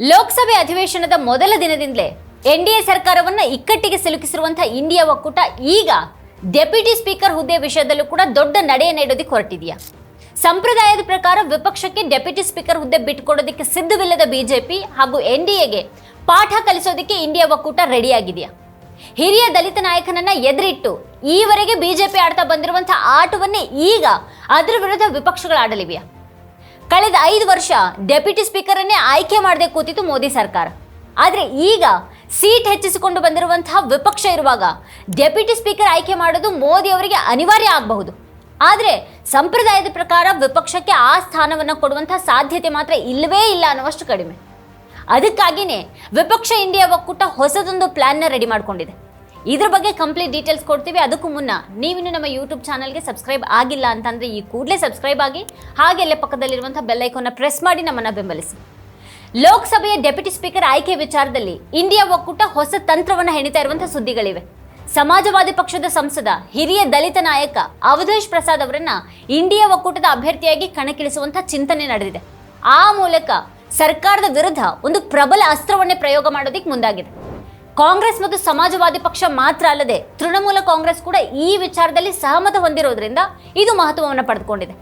ಲೋಕಸಭೆ ಅಧಿವೇಶನದ ಮೊದಲ ದಿನದಿಂದಲೇ ಎನ್ಡಿಎ ಸರ್ಕಾರವನ್ನ ಇಕ್ಕಟ್ಟಿಗೆ ಸಿಲುಕಿಸಿರುವಂತಹ ಇಂಡಿಯಾ ಒಕ್ಕೂಟ ಈಗ ಡೆಪ್ಯೂಟಿ ಸ್ಪೀಕರ್ ಹುದ್ದೆ ವಿಷಯದಲ್ಲೂ ಕೂಡ ದೊಡ್ಡ ನಡೆಯ ಇಡೋದಕ್ಕೆ ಹೊರಟಿದೆಯಾ. ಸಂಪ್ರದಾಯದ ಪ್ರಕಾರ ವಿಪಕ್ಷಕ್ಕೆ ಡೆಪ್ಯೂಟಿ ಸ್ಪೀಕರ್ ಹುದ್ದೆ ಬಿಟ್ಕೊಡೋದಕ್ಕೆ ಸಿದ್ಧವಿಲ್ಲದ ಬಿಜೆಪಿ ಹಾಗೂ ಎನ್ಡಿಎಗೆ ಪಾಠ ಕಲಿಸೋದಕ್ಕೆ ಇಂಡಿಯಾ ಒಕ್ಕೂಟ ರೆಡಿಯಾಗಿದೆಯಾ? ಹಿರಿಯ ದಲಿತ ನಾಯಕನನ್ನ ಎದುರಿಟ್ಟು ಈವರೆಗೆ ಬಿಜೆಪಿ ಆಡ್ತಾ ಬಂದಿರುವಂತಹ ಆಟವನ್ನೇ ಈಗ ಅದರ ವಿರುದ್ಧ ವಿಪಕ್ಷಗಳು ಆಡಲಿವೆಯಾ ಕಳೆದ ಐದು ವರ್ಷ ಡೆಪ್ಯೂಟಿ ಸ್ಪೀಕರ್ ಅನ್ನೇ ಆಯ್ಕೆ ಮಾಡದೆ ಕೂತಿತ್ತು ಮೋದಿ ಸರ್ಕಾರ. ಆದರೆ ಈಗ ಸೀಟ್ ಹೆಚ್ಚಿಸಿಕೊಂಡು ಬಂದಿರುವಂತಹ ವಿಪಕ್ಷ ಇರುವಾಗ ಡೆಪ್ಯೂಟಿ ಸ್ಪೀಕರ್ ಆಯ್ಕೆ ಮಾಡೋದು ಮೋದಿ ಅವರಿಗೆ ಅನಿವಾರ್ಯ ಆಗಬಹುದು. ಆದರೆ ಸಂಪ್ರದಾಯದ ಪ್ರಕಾರ ವಿಪಕ್ಷಕ್ಕೆ ಆ ಸ್ಥಾನವನ್ನು ಕೊಡುವಂತಹ ಸಾಧ್ಯತೆ ಮಾತ್ರ ಇಲ್ಲವೇ ಇಲ್ಲ ಅನ್ನುವಷ್ಟು ಕಡಿಮೆ. ಅದಕ್ಕಾಗಿಯೇ ವಿಪಕ್ಷ ಇಂಡಿಯಾ ಒಕ್ಕೂಟ ಹೊಸದೊಂದು ಪ್ಲಾನ್ನ ರೆಡಿ ಮಾಡ್ಕೊಂಡಿದೆ. ಇದ್ರ ಬಗ್ಗೆ ಕಂಪ್ಲೀಟ್ ಡೀಟೇಲ್ಸ್ ಕೊಡ್ತೀವಿ. ಅದಕ್ಕೂ ಮುನ್ನ ನೀವಿನ್ನು ನಮ್ಮ ಯೂಟ್ಯೂಬ್ ಚಾನಲ್ಗೆ ಸಬ್ಸ್ಕ್ರೈಬ್ ಆಗಿಲ್ಲ ಅಂತಂದ್ರೆ ಈ ಕೂಡಲೇ ಸಬ್ಸ್ಕ್ರೈಬ್ ಆಗಿ, ಹಾಗೆ ಅಲ್ಲೇ ಪಕ್ಕದಲ್ಲಿರುವಂತಹ ಬೆಲ್ಲೈಕೋನ ಪ್ರೆಸ್ ಮಾಡಿ ನಮ್ಮನ್ನ ಬೆಂಬಲಿಸಿ. ಲೋಕಸಭೆಯ ಡೆಪ್ಯೂಟಿ ಸ್ಪೀಕರ್ ಆಯ್ಕೆ ವಿಚಾರದಲ್ಲಿ ಇಂಡಿಯಾ ಒಕ್ಕೂಟ ಹೊಸ ತಂತ್ರವನ್ನು ಹೆಣಿತಾ ಇರುವಂತಹ ಸುದ್ದಿಗಳಿವೆ. ಸಮಾಜವಾದಿ ಪಕ್ಷದ ಸಂಸದ, ಹಿರಿಯ ದಲಿತ ನಾಯಕ ಅವಧೇಶ್ ಪ್ರಸಾದ್ ಅವರನ್ನ ಇಂಡಿಯಾ ಒಕ್ಕೂಟದ ಅಭ್ಯರ್ಥಿಯಾಗಿ ಕಣಕ್ಕಿಳಿಸುವಂತಹ ಚಿಂತನೆ ನಡೆದಿದೆ. ಆ ಮೂಲಕ ಸರ್ಕಾರದ ವಿರುದ್ಧ ಒಂದು ಪ್ರಬಲ ಅಸ್ತ್ರವನ್ನೇ ಪ್ರಯೋಗ ಮಾಡೋದಕ್ಕೆ ಮುಂದಾಗಿದೆ. ಕಾಂಗ್ರೆಸ್ ಮತ್ತು ಸಮಾಜವಾದಿ ಪಕ್ಷ ಮಾತ್ರ ಅಲ್ಲದೆ ತೃಣಮೂಲ ಕಾಂಗ್ರೆಸ್ ಕೂಡ ಈ ವಿಚಾರದಲ್ಲಿ ಸಹಮತ ಹೊಂದಿರೋದ್ರಿಂದ ಇದು ಮಹತ್ವವನ್ನು ಪಡೆದುಕೊಂಡಿದೆ.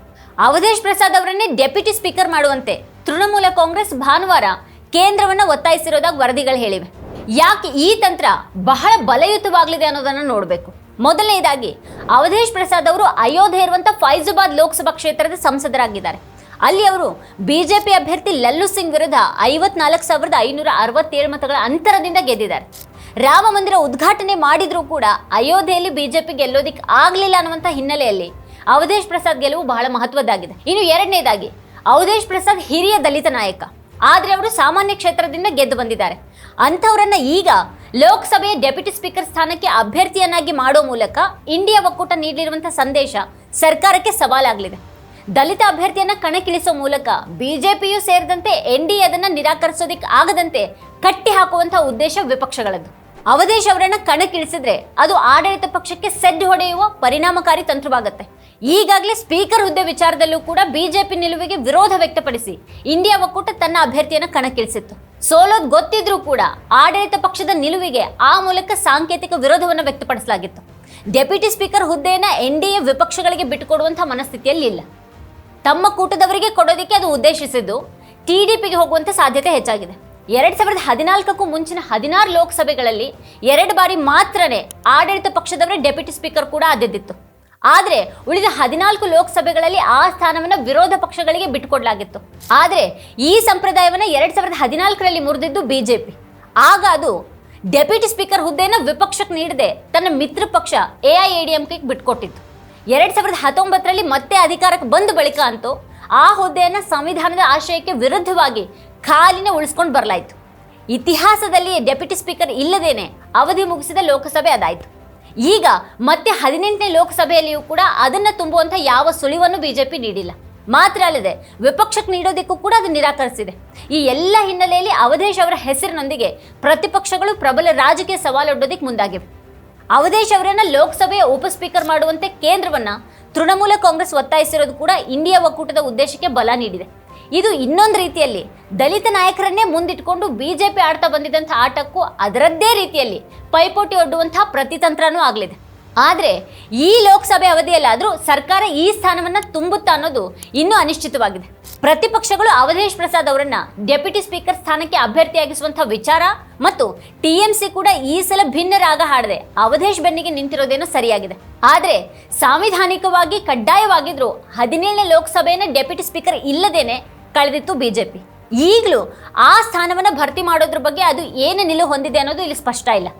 ಅವಧೇಶ್ ಪ್ರಸಾದ್ ಅವರನ್ನೇ ಡೆಪ್ಯೂಟಿ ಸ್ಪೀಕರ್ ಮಾಡುವಂತೆ ತೃಣಮೂಲ ಕಾಂಗ್ರೆಸ್ ಭಾನುವಾರ ಕೇಂದ್ರವನ್ನು ಒತ್ತಾಯಿಸಿರೋದಾಗಿ ವರದಿಗಳು ಹೇಳಿವೆ. ಯಾಕೆ ಈ ತಂತ್ರ ಬಹಳ ಬಲಯುತವಾಗಲಿದೆ ಅನ್ನೋದನ್ನು ನೋಡಬೇಕು. ಮೊದಲನೇದಾಗಿ, ಅವಧೇಶ್ ಪ್ರಸಾದ್ ಅವರು ಅಯೋಧ್ಯೆ ಇರುವಂಥ ಫೈಜಾಬಾದ್ ಲೋಕಸಭಾ ಕ್ಷೇತ್ರದ ಸಂಸದರಾಗಿದ್ದಾರೆ. ಅಲ್ಲಿ ಅವರು ಬಿಜೆಪಿ ಅಭ್ಯರ್ಥಿ ಲಲ್ಲು ಸಿಂಗ್ ವಿರುದ್ಧ ಐವತ್ನಾಲ್ಕು ಸಾವಿರದ ಐನೂರ ಅರವತ್ತೇಳು ಮತಗಳ ಅಂತರದಿಂದ ಗೆದ್ದಿದ್ದಾರೆ. ರಾಮ ಮಂದಿರ ಉದ್ಘಾಟನೆ ಮಾಡಿದರೂ ಕೂಡ ಅಯೋಧ್ಯೆಯಲ್ಲಿ ಬಿಜೆಪಿ ಗೆಲ್ಲೋದಿಕ್ಕೆ ಆಗಲಿಲ್ಲ ಅನ್ನುವಂಥ ಹಿನ್ನೆಲೆಯಲ್ಲಿ ಅವಧೇಶ್ ಪ್ರಸಾದ್ ಗೆಲುವು ಬಹಳ ಮಹತ್ವದ್ದಾಗಿದೆ. ಇನ್ನು ಎರಡನೇದಾಗಿ, ಅವಧೇಶ್ ಪ್ರಸಾದ್ ಹಿರಿಯ ದಲಿತ ನಾಯಕ. ಆದರೆ ಅವರು ಸಾಮಾನ್ಯ ಕ್ಷೇತ್ರದಿಂದ ಗೆದ್ದು ಬಂದಿದ್ದಾರೆ. ಅಂಥವರನ್ನು ಈಗ ಲೋಕಸಭೆಯ ಡೆಪ್ಯೂಟಿ ಸ್ಪೀಕರ್ ಸ್ಥಾನಕ್ಕೆ ಅಭ್ಯರ್ಥಿಯನ್ನಾಗಿ ಮಾಡೋ ಮೂಲಕ ಇಂಡಿಯಾ ಒಕ್ಕೂಟ ನೀಡಿರುವಂಥ ಸಂದೇಶ ಸರ್ಕಾರಕ್ಕೆ ಸವಾಲಾಗಲಿದೆ. ದಲಿತ ಅಭ್ಯರ್ಥಿಯನ್ನ ಕಣಕ್ಕಿಳಿಸುವ ಮೂಲಕ ಬಿಜೆಪಿಯು ಸೇರಿದಂತೆ ಎನ್ ಡಿ ಅದನ್ನ ನಿರಾಕರಿಸೋದಿಕ್ ಆಗದಂತೆ ಕಟ್ಟಿ ಹಾಕುವಂತಹ ಉದ್ದೇಶ ವಿಪಕ್ಷಗಳದ್ದು. ಅವಧೇಶ್ ಅವರನ್ನ ಕಣಕ್ಕಿಳಿಸಿದ್ರೆ ಅದು ಆಡಳಿತ ಪಕ್ಷಕ್ಕೆ ಸೆಡ್ ಹೊಡೆಯುವ ಪರಿಣಾಮಕಾರಿ ತಂತ್ರವಾಗುತ್ತೆ. ಈಗಾಗಲೇ ಸ್ಪೀಕರ್ ಹುದ್ದೆ ವಿಚಾರದಲ್ಲೂ ಕೂಡ ಬಿಜೆಪಿ ನಿಲುವಿಗೆ ವಿರೋಧ ವ್ಯಕ್ತಪಡಿಸಿ ಇಂಡಿಯಾ ಒಕ್ಕೂಟ ತನ್ನ ಅಭ್ಯರ್ಥಿಯನ್ನ ಕಣಕ್ಕಿಳಿಸಿತ್ತು. ಸೋಲೋದ್ ಗೊತ್ತಿದ್ರೂ ಕೂಡ ಆಡಳಿತ ಪಕ್ಷದ ನಿಲುವಿಗೆ ಆ ಮೂಲಕ ಸಾಂಕೇತಿಕ ವಿರೋಧವನ್ನು ವ್ಯಕ್ತಪಡಿಸಲಾಗಿತ್ತು. ಡೆಪ್ಯೂಟಿ ಸ್ಪೀಕರ್ ಹುದ್ದೆಯನ್ನ ಎನ್ ಡಿ ವಿಪಕ್ಷಗಳಿಗೆ ಬಿಟ್ಟುಕೊಡುವಂತಹ ಮನಸ್ಥಿತಿಯಲ್ಲಿ ಇಲ್ಲ. ತಮ್ಮ ಕೂಟದವರಿಗೆ ಕೊಡೋದಕ್ಕೆ ಅದು ಉದ್ದೇಶಿಸಿದ್ದು ಟಿ ಡಿ ಪಿಗೆ ಹೋಗುವಂಥ ಸಾಧ್ಯತೆ ಹೆಚ್ಚಾಗಿದೆ. ಎರಡು ಸಾವಿರದ ಹದಿನಾಲ್ಕಕ್ಕೂ ಮುಂಚಿನ ಹದಿನಾರು ಲೋಕಸಭೆಗಳಲ್ಲಿ ಎರಡು ಬಾರಿ ಮಾತ್ರನೇ ಆಡಳಿತ ಪಕ್ಷದವರೇ ಡೆಪ್ಯೂಟಿ ಸ್ಪೀಕರ್ ಕೂಡ ಆದಿದ್ದಿತ್ತು ಆದರೆ ಉಳಿದ ಹದಿನಾಲ್ಕು ಲೋಕಸಭೆಗಳಲ್ಲಿ ಆ ಸ್ಥಾನವನ್ನು ವಿರೋಧ ಪಕ್ಷಗಳಿಗೆ ಬಿಟ್ಟುಕೊಡಲಾಗಿತ್ತು. ಆದರೆ ಈ ಸಂಪ್ರದಾಯವನ್ನು ಎರಡು ಸಾವಿರದ ಹದಿನಾಲ್ಕರಲ್ಲಿ ಮುರಿದಿದ್ದು ಬಿಜೆಪಿ. ಆಗ ಅದು ಡೆಪ್ಯೂಟಿ ಸ್ಪೀಕರ್ ಹುದ್ದೆಯನ್ನು ವಿಪಕ್ಷಕ್ಕೆ ನೀಡದೆ ತನ್ನ ಮಿತ್ರ ಪಕ್ಷ ಎಐಎಡಿಎಂಕೆಗೆ ಬಿಟ್ಕೊಟ್ಟಿತ್ತು ಎರಡ್ ಸಾವಿರದ ಹತ್ತೊಂಬತ್ತರಲ್ಲಿ ಮತ್ತೆ ಅಧಿಕಾರಕ್ಕೆ ಬಂದ ಬಳಿಕ ಅಂತೂ ಆ ಹುದ್ದೆಯನ್ನು ಸಂವಿಧಾನದ ಆಶಯಕ್ಕೆ ವಿರುದ್ಧವಾಗಿ ಖಾಲಿನ ಉಳಿಸ್ಕೊಂಡು ಬರಲಾಯಿತು. ಇತಿಹಾಸದಲ್ಲಿ ಡೆಪ್ಯೂಟಿ ಸ್ಪೀಕರ್ ಇಲ್ಲದೇನೆ ಅವಧಿ ಮುಗಿಸಿದ ಲೋಕಸಭೆ ಅದಾಯಿತು. ಈಗ ಮತ್ತೆ ಹದಿನೆಂಟನೇ ಲೋಕಸಭೆಯಲ್ಲಿಯೂ ಕೂಡ ಅದನ್ನು ತುಂಬುವಂಥ ಯಾವ ಸುಳಿವನ್ನು ಬಿಜೆಪಿ ನೀಡಿಲ್ಲ. ಮಾತ್ರ ಅಲ್ಲದೆ ವಿಪಕ್ಷಕ್ಕೆ ನೀಡೋದಕ್ಕೂ ಕೂಡ ಅದು ನಿರಾಕರಿಸಿದೆ. ಈ ಎಲ್ಲ ಹಿನ್ನೆಲೆಯಲ್ಲಿ ಅವಧೇಶ್ ಅವರ ಹೆಸರಿನೊಂದಿಗೆ ಪ್ರತಿಪಕ್ಷಗಳು ಪ್ರಬಲ ರಾಜಕೀಯ ಸವಾಲೊಡ್ಡೋದಕ್ಕೆ ಮುಂದಾಗಿವೆ. ಅವಧೇಶ್ ಅವರನ್ನ ಲೋಕಸಭೆಯ ಉಪಸ್ಪೀಕರ್ ಮಾಡುವಂತೆ ಕೇಂದ್ರವನ್ನ ತೃಣಮೂಲ ಕಾಂಗ್ರೆಸ್ ಒತ್ತಾಯಿಸಿರೋದು ಕೂಡ ಇಂಡಿಯಾ ಒಕ್ಕೂಟದ ಉದ್ದೇಶಕ್ಕೆ ಬಲ ನೀಡಿದೆ. ಇದು ಇನ್ನೊಂದು ರೀತಿಯಲ್ಲಿ ದಲಿತ ನಾಯಕರನ್ನೇ ಮುಂದಿಟ್ಕೊಂಡು ಬಿಜೆಪಿ ಆಡ್ತಾ ಬಂದಿದ್ದಂಥ ಆಟಕ್ಕೂ ಅದರದ್ದೇ ರೀತಿಯಲ್ಲಿ ಪೈಪೋಟಿ ಒಡ್ಡುವಂತಹ ಪ್ರತಿತಂತ್ರನೂ ಆಗಲಿದೆ. ಆದರೆ ಈ ಲೋಕಸಭೆ ಅವಧಿಯಲ್ಲಾದರೂ ಸರ್ಕಾರ ಈ ಸ್ಥಾನವನ್ನು ತುಂಬುತ್ತಾ ಅನ್ನೋದು ಇನ್ನೂ ಅನಿಶ್ಚಿತವಾಗಿದೆ. ಪ್ರತಿಪಕ್ಷಗಳು ಅವಧೇಶ್ ಪ್ರಸಾದ್ ಅವರನ್ನ ಡೆಪ್ಯೂಟಿ ಸ್ಪೀಕರ್ ಸ್ಥಾನಕ್ಕೆ ಅಭ್ಯರ್ಥಿಯಾಗಿಸುವಂತಹ ವಿಚಾರ ಮತ್ತು ಟಿಎಂಸಿ ಕೂಡ ಈ ಸಲ ಭಿನ್ನ ರಾಗ ಹಾಡದೆ ಅವಧೇಶ್ ಬೆನ್ನಿಗೆ ನಿಂತಿರೋದೇನೋ ಸರಿಯಾಗಿದೆ. ಆದರೆ ಸಾಂವಿಧಾನಿಕವಾಗಿ ಕಡ್ಡಾಯವಾಗಿದ್ರು ಹದಿನೇಳನೇ ಲೋಕಸಭೆಯನ್ನು ಡೆಪ್ಯೂಟಿ ಸ್ಪೀಕರ್ ಇಲ್ಲದೇನೆ ಕಳೆದಿತ್ತು ಬಿಜೆಪಿ. ಈಗಲೂ ಆ ಸ್ಥಾನವನ್ನು ಭರ್ತಿ ಮಾಡೋದ್ರ ಬಗ್ಗೆ ಅದು ಏನು ನಿಲುವು ಹೊಂದಿದೆ ಅನ್ನೋದು ಇಲ್ಲಿ ಸ್ಪಷ್ಟ ಇಲ್ಲ.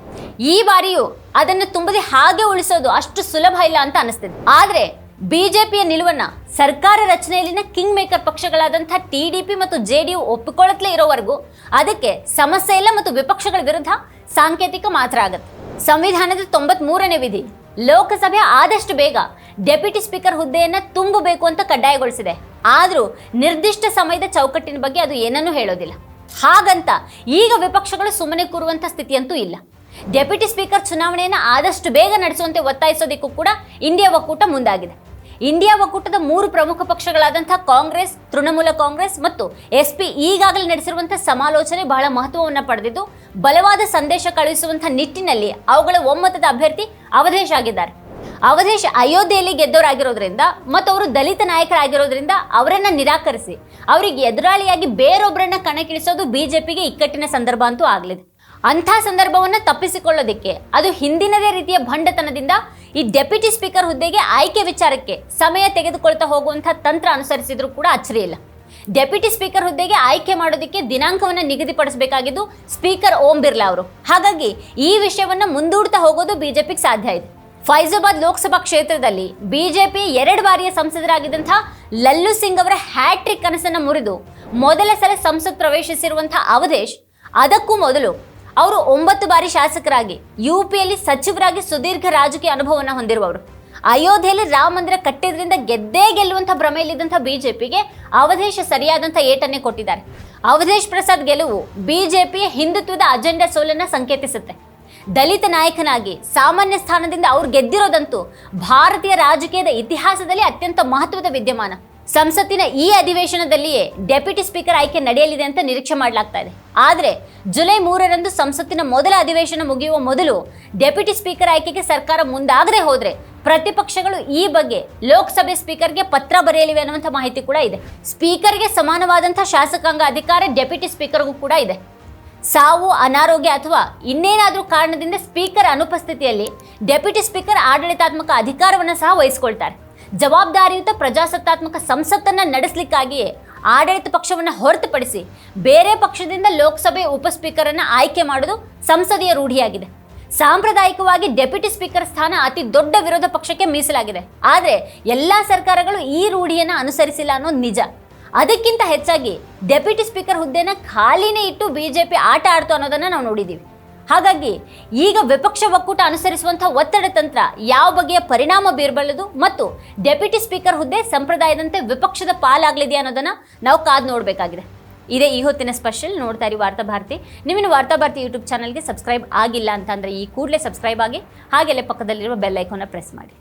ಈ ಬಾರಿಯೂ ಅದನ್ನು ತುಂಬದೆ ಹಾಗೆ ಉಳಿಸೋದು ಅಷ್ಟು ಸುಲಭ ಇಲ್ಲ ಅಂತ ಅನಿಸ್ತಿದೆ ಆದರೆ ಬಿಜೆಪಿಯ ನಿಲುವನ್ನ ಸರ್ಕಾರ ರಚನೆಯಲ್ಲಿನ ಕಿಂಗ್ ಮೇಕರ್ ಪಕ್ಷಗಳಾದಂಥ ಟಿ ಡಿ ಪಿ ಮತ್ತು ಜೆ ಡಿ ಯು ಒಪ್ಪಿಕೊಳ್ಳತ್ಲೇ ಇರೋವರೆಗೂ ಅದಕ್ಕೆ ಸಮಸ್ಯೆ ಇಲ್ಲ ಮತ್ತು ವಿಪಕ್ಷಗಳ ವಿರುದ್ಧ ಸಾಂಕೇತಿಕ ಮಾತ್ರ ಆಗುತ್ತೆ. ಸಂವಿಧಾನದ ತೊಂಬತ್ ಮೂರನೇ ವಿಧಿ, ಲೋಕಸಭೆ ಆದಷ್ಟು ಬೇಗ ಡೆಪ್ಯೂಟಿ ಸ್ಪೀಕರ್ ಹುದ್ದೆಯನ್ನ ತುಂಬಬೇಕು ಅಂತ ಕಡ್ಡಾಯಗೊಳಿಸಿದೆ. ಆದರೂ ನಿರ್ದಿಷ್ಟ ಸಮಯದ ಚೌಕಟ್ಟಿನ ಬಗ್ಗೆ ಅದು ಏನನ್ನೂ ಹೇಳೋದಿಲ್ಲ. ಹಾಗಂತ ಈಗ ವಿಪಕ್ಷಗಳು ಸುಮ್ಮನೆ ಕೂರುವಂಥ ಸ್ಥಿತಿಯಂತೂ ಇಲ್ಲ. ಡೆಪ್ಯೂಟಿ ಸ್ಪೀಕರ್ ಚುನಾವಣೆಯನ್ನು ಆದಷ್ಟು ಬೇಗ ನಡೆಸುವಂತೆ ಒತ್ತಾಯಿಸೋದಕ್ಕೂ ಕೂಡ ಇಂಡಿಯಾ ಒಕ್ಕೂಟ ಮುಂದಾಗಿದೆ. ಇಂಡಿಯಾ ಒಕ್ಕೂಟದ ಮೂರು ಪ್ರಮುಖ ಪಕ್ಷಗಳಾದಂತಹ ಕಾಂಗ್ರೆಸ್, ತೃಣಮೂಲ ಕಾಂಗ್ರೆಸ್ ಮತ್ತು ಎಸ್ ಪಿ ಈಗಾಗಲೇ ನಡೆಸಿರುವಂತಹ ಸಮಾಲೋಚನೆ ಬಹಳ ಮಹತ್ವವನ್ನು ಪಡೆದಿದ್ದು, ಬಲವಾದ ಸಂದೇಶ ಕಳುಹಿಸುವಂತಹ ನಿಟ್ಟಿನಲ್ಲಿ ಅವುಗಳ ಒಮ್ಮತದ ಅಭ್ಯರ್ಥಿ ಅವಧೇಶ್ ಆಗಿದ್ದಾರೆ. ಅವಧೇಶ್ ಅಯೋಧ್ಯೆಯಲ್ಲಿ ಗೆದ್ದವರಾಗಿರೋದ್ರಿಂದ ಮತ್ತು ಅವರು ದಲಿತ ನಾಯಕರಾಗಿರೋದ್ರಿಂದ ಅವರನ್ನ ನಿರಾಕರಿಸಿ, ಅವರಿಗೆ ಎದುರಾಳಿಯಾಗಿ ಬೇರೊಬ್ಬರನ್ನ ಕಣಕ್ಕಿಳಿಸೋದು ಬಿಜೆಪಿಗೆ ಇಕ್ಕಟ್ಟಿನ ಸಂದರ್ಭ ಅಂತೂ ಆಗಲಿದೆ. ಅಂಥ ಸಂದರ್ಭವನ್ನು ತಪ್ಪಿಸಿಕೊಳ್ಳೋದಕ್ಕೆ, ಅದು ಹಿಂದಿನದೇ ರೀತಿಯ ಭಂಡತನದಿಂದ ಈ ಡೆಪ್ಯೂಟಿ ಸ್ಪೀಕರ್ ಹುದ್ದೆಗೆ ಆಯ್ಕೆ ವಿಚಾರಕ್ಕೆ ಸಮಯ ತೆಗೆದುಕೊಳ್ತಾ ಹೋಗುವಂಥ ತಂತ್ರ ಅನುಸರಿಸಿದ್ರು ಕೂಡ ಅಚ್ಚರಿ ಇಲ್ಲ. ಡೆಪ್ಯೂಟಿ ಸ್ಪೀಕರ್ ಹುದ್ದೆಗೆ ಆಯ್ಕೆ ಮಾಡೋದಕ್ಕೆ ದಿನಾಂಕವನ್ನು ನಿಗದಿಪಡಿಸಬೇಕಾಗಿದ್ದು ಸ್ಪೀಕರ್ ಓಂ ಬಿರ್ಲಾ ಅವರು. ಹಾಗಾಗಿ ಈ ವಿಷಯವನ್ನು ಮುಂದೂಡ್ತಾ ಹೋಗೋದು ಬಿಜೆಪಿಗೆ ಸಾಧ್ಯ ಇದೆ. ಫೈಜಾಬಾದ್ ಲೋಕಸಭಾ ಕ್ಷೇತ್ರದಲ್ಲಿ ಬಿಜೆಪಿ ಎರಡು ಬಾರಿಯ ಸಂಸದರಾಗಿದ್ದಂಥ ಲಲ್ಲು ಸಿಂಗ್ ಅವರ ಹ್ಯಾಟ್ರಿಕ್ ಕನಸನ್ನು ಮುರಿದು ಮೊದಲ ಸಲ ಸಂಸತ್ ಪ್ರವೇಶಿಸಿರುವಂಥ ಅವಧೇಶ್, ಅದಕ್ಕೂ ಮೊದಲು ಅವರು ಒಂಬತ್ತು ಬಾರಿ ಶಾಸಕರಾಗಿ ಯು ಪಿಯಲ್ಲಿ ಸಚಿವರಾಗಿ ಸುದೀರ್ಘ ರಾಜಕೀಯ ಅನುಭವವನ್ನು ಹೊಂದಿರುವವರು. ಅಯೋಧ್ಯೆಯಲ್ಲಿ ರಾಮ ಮಂದಿರ ಕಟ್ಟಿದ್ರಿಂದ ಗೆದ್ದೇ ಗೆಲ್ಲುವಂಥ ಭ್ರಮೆಯಲ್ಲಿದ್ದಂಥ ಬಿಜೆಪಿಗೆ ಅವಧೇಶ ಸರಿಯಾದಂಥ ಏಟನ್ನೇ ಕೊಟ್ಟಿದ್ದಾರೆ. ಅವಧೇಶ್ ಪ್ರಸಾದ್ ಗೆಲುವು ಬಿಜೆಪಿಯ ಹಿಂದುತ್ವದ ಅಜೆಂಡಾ ಸೋಲನ್ನ ಸಂಕೇತಿಸುತ್ತೆ. ದಲಿತ ನಾಯಕನಾಗಿ ಸಾಮಾನ್ಯ ಸ್ಥಾನದಿಂದ ಅವ್ರು ಗೆದ್ದಿರೋದಂತೂ ಭಾರತೀಯ ರಾಜಕೀಯದ ಇತಿಹಾಸದಲ್ಲಿ ಅತ್ಯಂತ ಮಹತ್ವದ ವಿದ್ಯಮಾನ. ಸಂಸತ್ತಿನ ಈ ಅಧಿವೇಶನದಲ್ಲಿಯೇ ಡೆಪ್ಯೂಟಿ ಸ್ಪೀಕರ್ ಆಯ್ಕೆ ನಡೆಯಲಿದೆ ಅಂತ ನಿರೀಕ್ಷೆ ಮಾಡಲಾಗ್ತಾ ಇದೆ. ಆದರೆ ಜುಲೈ ಮೂರರಂದು ಸಂಸತ್ತಿನ ಮೊದಲ ಅಧಿವೇಶನ ಮುಗಿಯುವ ಮೊದಲು ಡೆಪ್ಯೂಟಿ ಸ್ಪೀಕರ್ ಆಯ್ಕೆಗೆ ಸರ್ಕಾರ ಮುಂದಾಗದೆ ಹೋದರೆ ಪ್ರತಿಪಕ್ಷಗಳು ಈ ಬಗ್ಗೆ ಲೋಕಸಭೆ ಸ್ಪೀಕರ್ಗೆ ಪತ್ರ ಬರೆಯಲಿವೆ ಅನ್ನುವಂಥ ಮಾಹಿತಿ ಕೂಡ ಇದೆ. ಸ್ಪೀಕರ್ಗೆ ಸಮಾನವಾದಂಥ ಶಾಸಕಾಂಗ ಅಧಿಕಾರ ಡೆಪ್ಯೂಟಿ ಸ್ಪೀಕರ್ಗೂ ಕೂಡ ಇದೆ. ಸಾವು, ಅನಾರೋಗ್ಯ ಅಥವಾ ಇನ್ನೇನಾದರೂ ಕಾರಣದಿಂದ ಸ್ಪೀಕರ್ ಅನುಪಸ್ಥಿತಿಯಲ್ಲಿ ಡೆಪ್ಯೂಟಿ ಸ್ಪೀಕರ್ ಆಡಳಿತಾತ್ಮಕ ಅಧಿಕಾರವನ್ನು ಸಹ ವಹಿಸಿಕೊಳ್ತಾರೆ. ಜವಾಬ್ದಾರಿಯುತ ಪ್ರಜಾಸತ್ತಾತ್ಮಕ ಸಂಸತ್ತನ್ನು ನಡೆಸಲಿಕ್ಕಾಗಿಯೇ ಆಡಳಿತ ಪಕ್ಷವನ್ನು ಹೊರತುಪಡಿಸಿ ಬೇರೆ ಪಕ್ಷದಿಂದ ಲೋಕಸಭೆ ಉಪಸ್ಪೀಕರನ್ನು ಆಯ್ಕೆ ಮಾಡೋದು ಸಂಸದೀಯ ರೂಢಿಯಾಗಿದೆ. ಸಾಂಪ್ರದಾಯಿಕವಾಗಿ ಡೆಪ್ಯೂಟಿ ಸ್ಪೀಕರ್ ಸ್ಥಾನ ಅತಿ ದೊಡ್ಡ ವಿರೋಧ ಪಕ್ಷಕ್ಕೆ ಮೀಸಲಾಗಿದೆ. ಆದರೆ ಎಲ್ಲ ಸರ್ಕಾರಗಳು ಈ ರೂಢಿಯನ್ನು ಅನುಸರಿಸಿಲ್ಲ ಅನ್ನೋದು ನಿಜ. ಅದಕ್ಕಿಂತ ಹೆಚ್ಚಾಗಿ ಡೆಪ್ಯೂಟಿ ಸ್ಪೀಕರ್ ಹುದ್ದೆನ ಖಾಲಿನೇ ಇಟ್ಟು ಬಿಜೆಪಿ ಆಟ ಆಡ್ತು ಅನ್ನೋದನ್ನು ನಾವು ನೋಡಿದ್ದೀವಿ ಹಾಗಾಗಿ ಈಗ ವಿಪಕ್ಷ ಒಕ್ಕೂಟ ಅನುಸರಿಸುವಂತಹ ಒತ್ತಡ ತಂತ್ರ ಯಾವ ಬಗೆಯ ಪರಿಣಾಮ ಬೀರಬಲ್ಲದು ಮತ್ತು ಡೆಪ್ಯೂಟಿ ಸ್ಪೀಕರ್ ಹುದ್ದೆ ಸಂಪ್ರದಾಯದಂತೆ ವಿಪಕ್ಷದ ಪಾಲಾಗಲಿದೆಯಾ ಅನ್ನೋದನ್ನ ನಾವು ಕಾದು ನೋಡಬೇಕಾಗಿದೆ. ಇದೇ ಈ ಹೊತ್ತಿನ ಸ್ಪೆಷಲ್ ನೋಡ್ತಾ ಇರಿ ವಾರ್ತಾಭಾರತಿ ಭಾರತಿ. ವಾರ್ತಾಭಾರತಿ ವಾರ್ತಾ ಭಾರತಿ ಯೂಟ್ಯೂಬ್ ಚಾನಲ್ಗೆ ಸಬ್ಸ್ಕ್ರೈಬ್ ಆಗಿಲ್ಲ ಅಂತಂದರೆ ಈ ಕೂಡಲೇ ಸಬ್ಸ್ಕ್ರೈಬ್ ಆಗಿ ಹಾಗೆಲ್ಲೇ ಪಕ್ಕದಲ್ಲಿರುವ ಬೆಲ್ ಐಕೋನ ಪ್ರೆಸ್ ಮಾಡಿ.